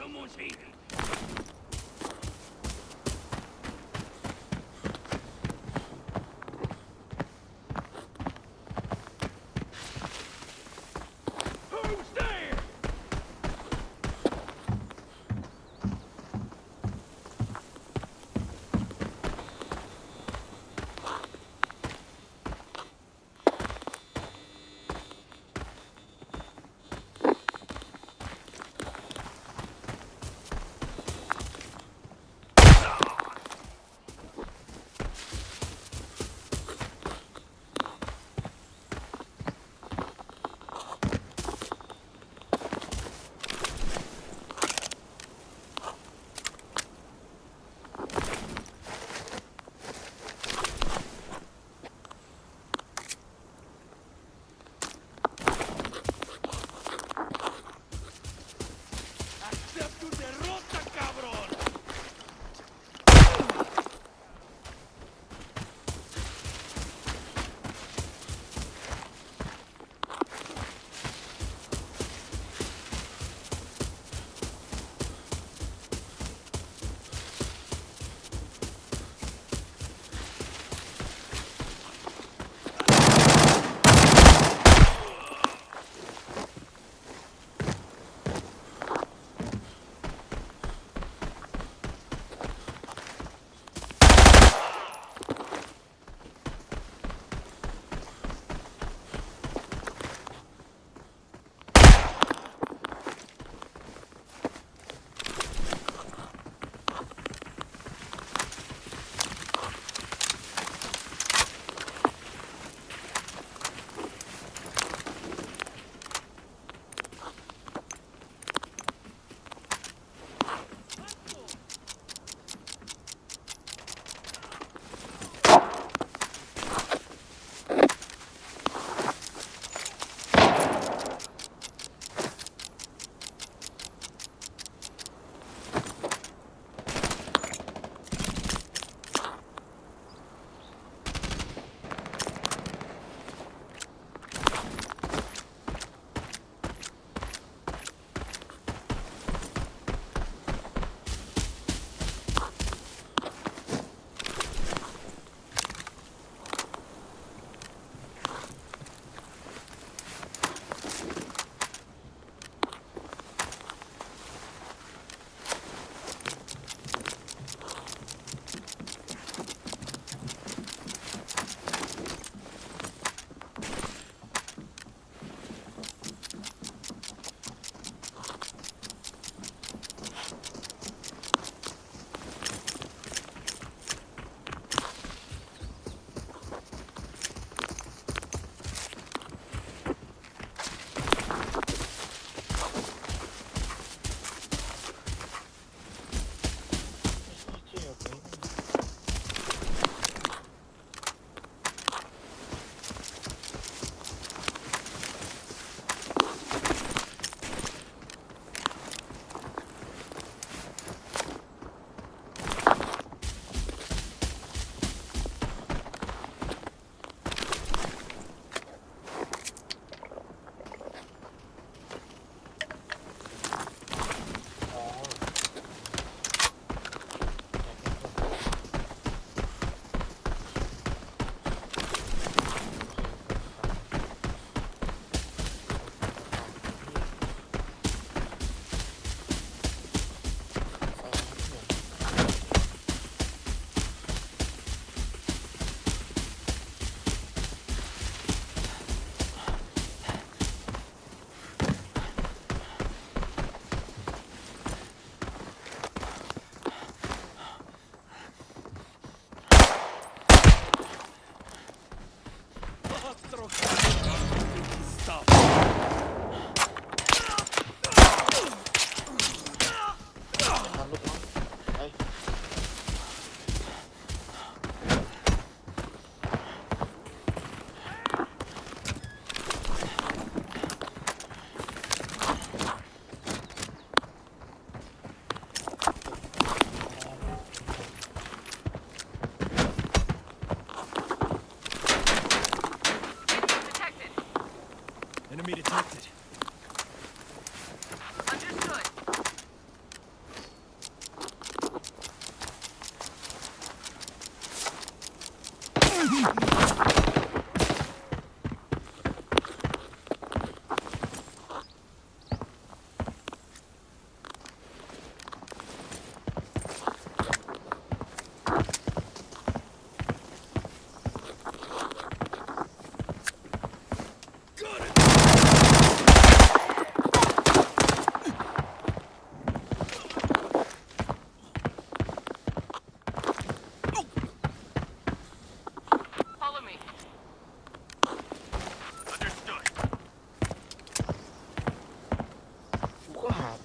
Someone's eating.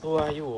ตัวอยู่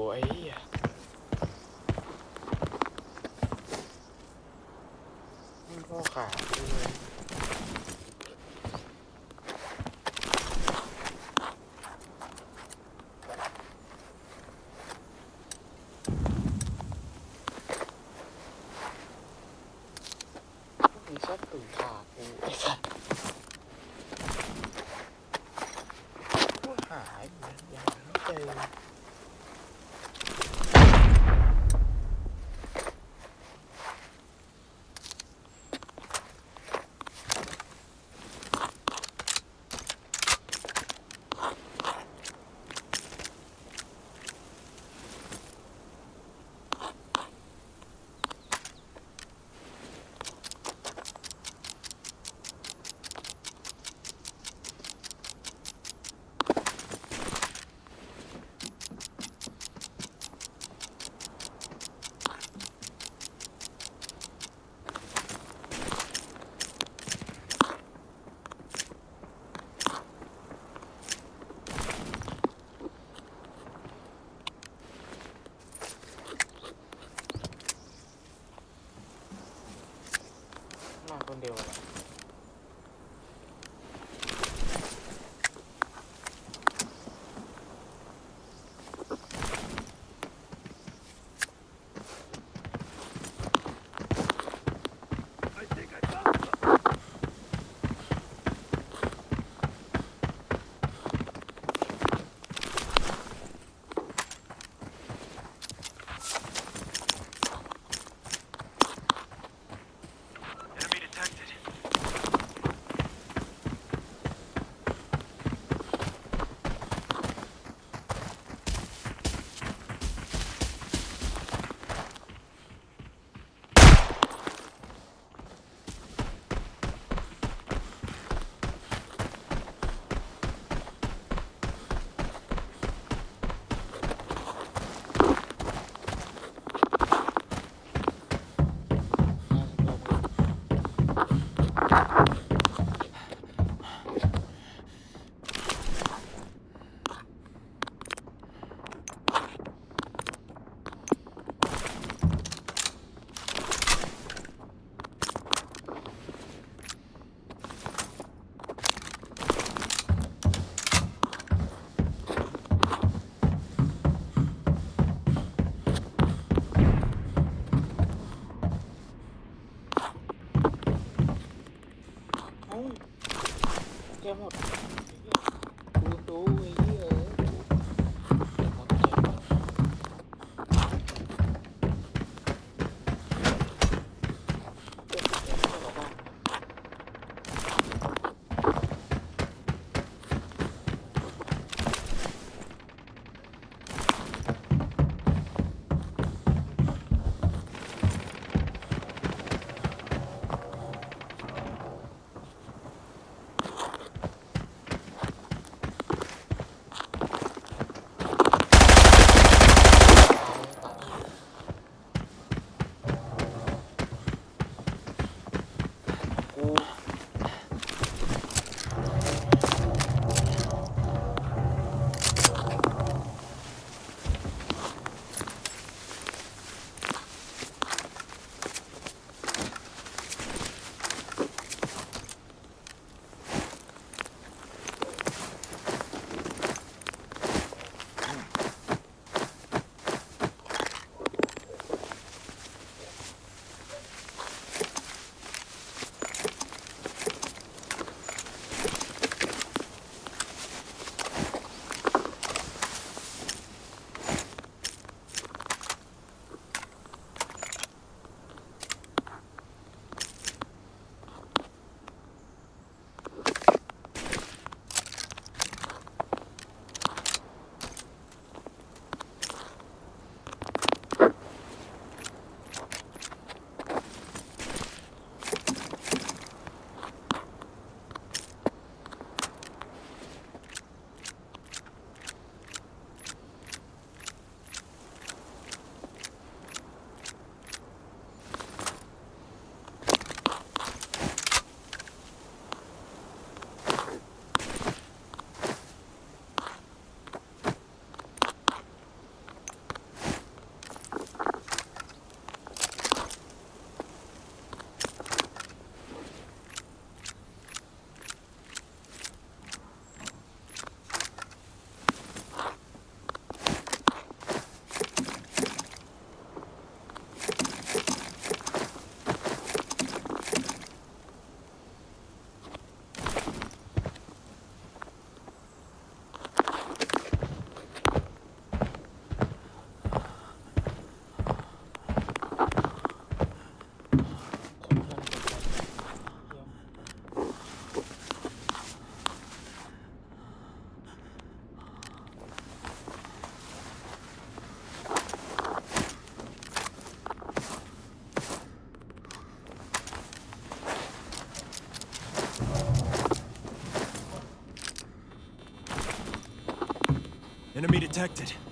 protected.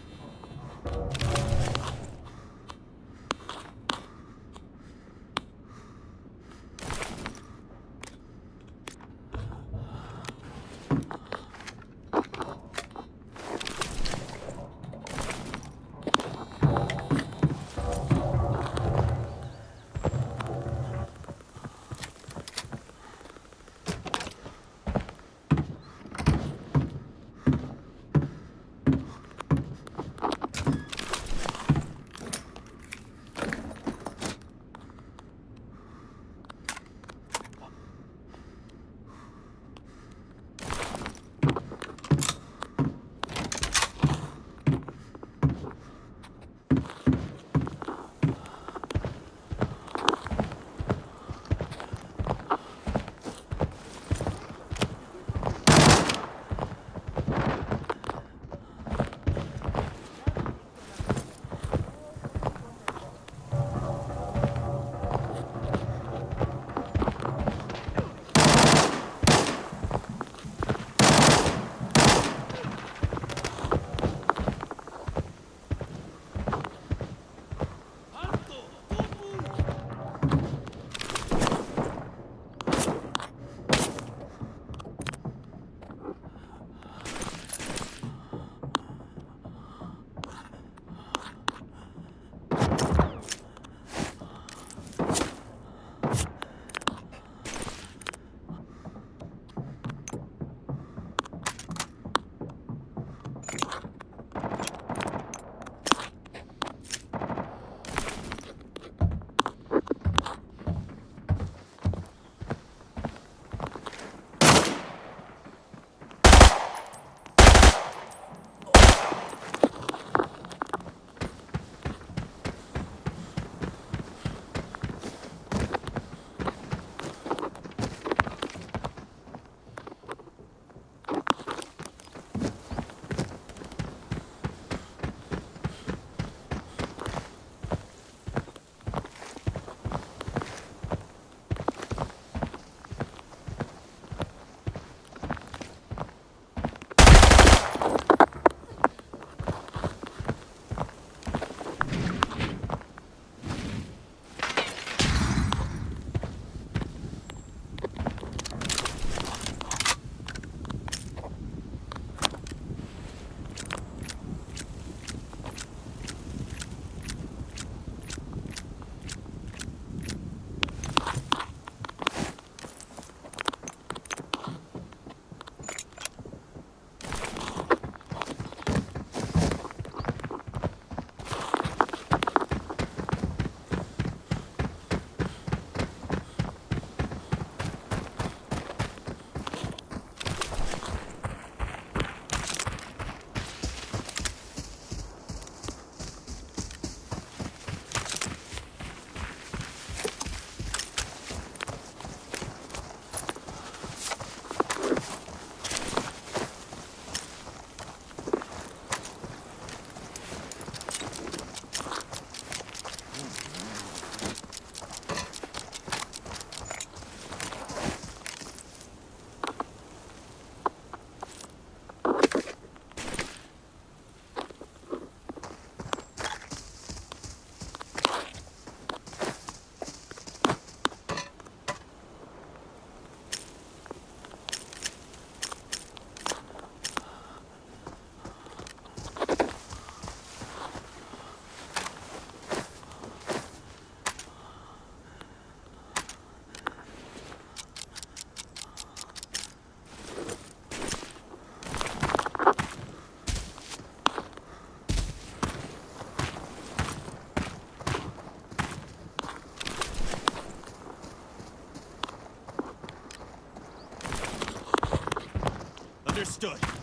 Understood.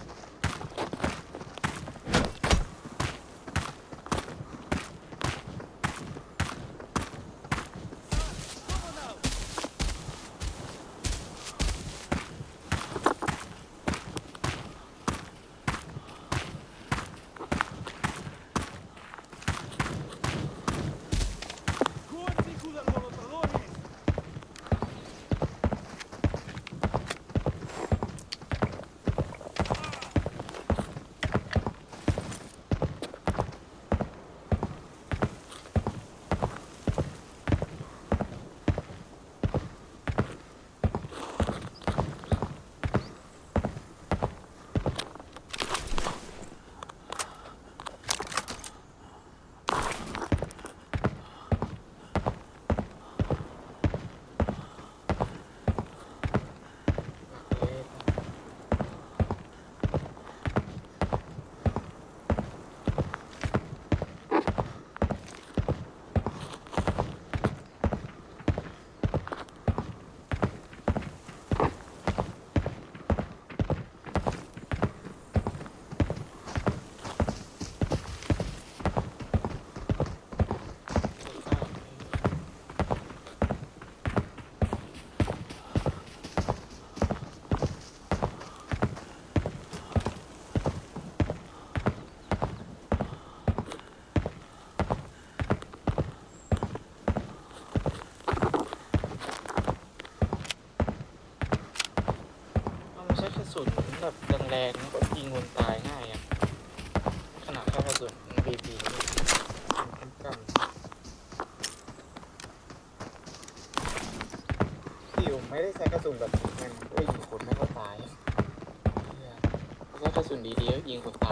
ดีๆก็ยิงคนตา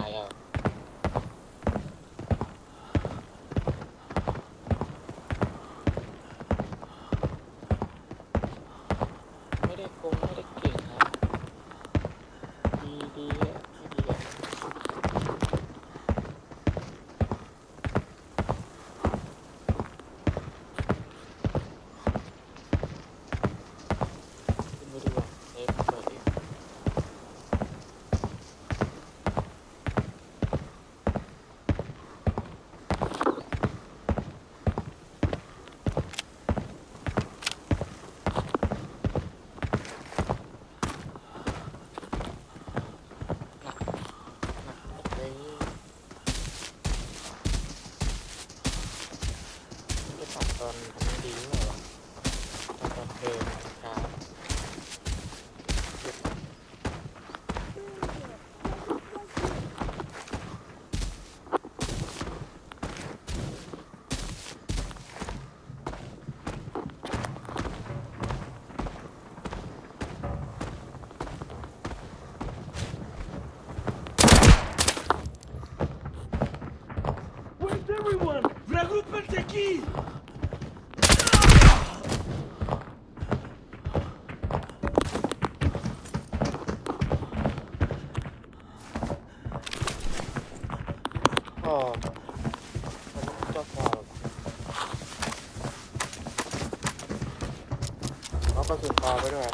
啊，不是。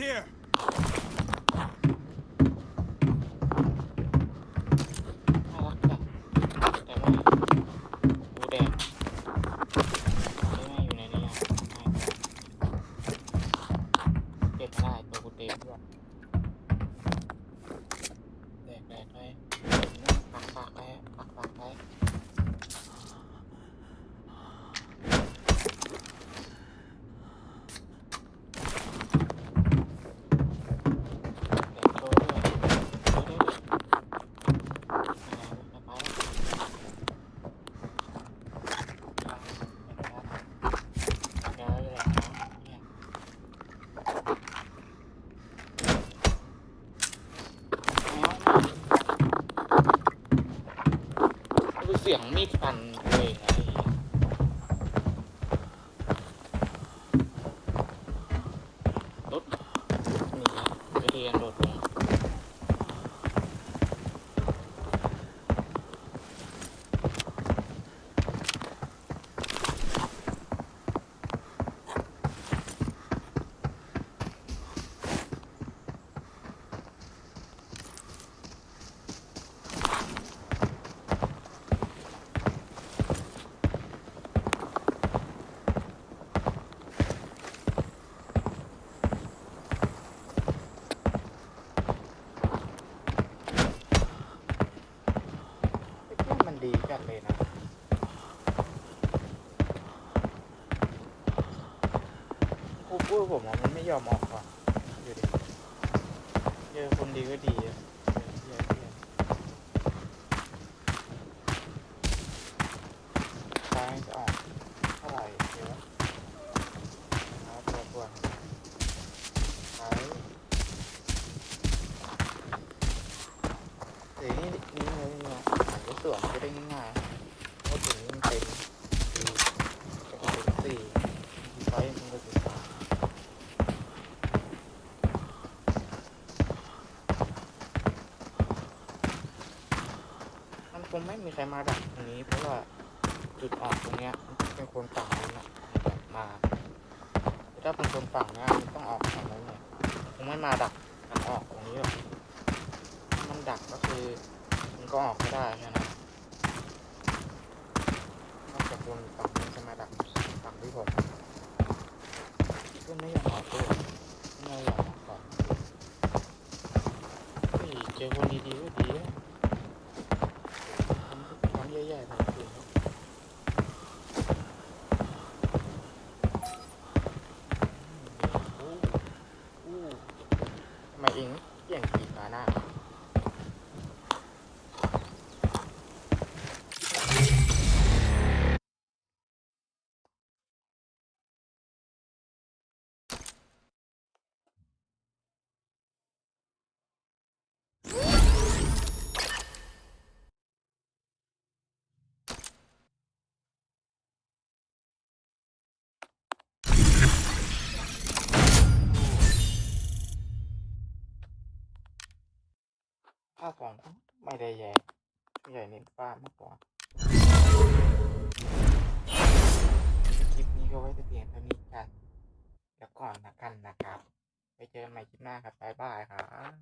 Here. ครูพูดผมว่ามันไม่ยอมออกก่อนดูดิเจอคนดีก็ดีอะเหี้ยเหี้ยตายจะออกเท่าไหร่เดี๋ยวเอาตัวก่อนตายเดี๋ยวนี้นี่เลยเนี่ยหารถสวนจะได้ง่ายๆเพราะถึงมันเป็นสี่จะเป็นสี่ที่ไฟมันก็จะสาม มีใครมาดักตรงนี้เพราะว่าจุดออกตรงเนี้ยเป็นคนฝั่งนู้นะมาถ้าเป็นคนฝั่งเนี้ยมันต้องออกฝั่งนู้นเนี่ยคงไม่มาดักมันออกตรงนี้หรอกมันดักก็คือมันก็ออกไม่ได้แค่นั้นนอกจากคนฝั่งนู้นจะมาดักฝั่งที่ผมก็ไม่ยอมออกด้วยไม่ยอมออกก่อนเฮ้ยเจอคนดีๆก็ดีนะ ทำแย่ๆไปคือทำไมเองเกี่ยงขีดมาหน้า ภาคก่องไม่ได้แย่ใหญ่เน้นฟ้ามากกว่าคลิปนี้ก็ไว้แต่เพียงเท่านี้กันแล้วก่อนนะกันนะครับ ไปเจอกันใหม่คลิปหน้าครับบ๊ายบายครับ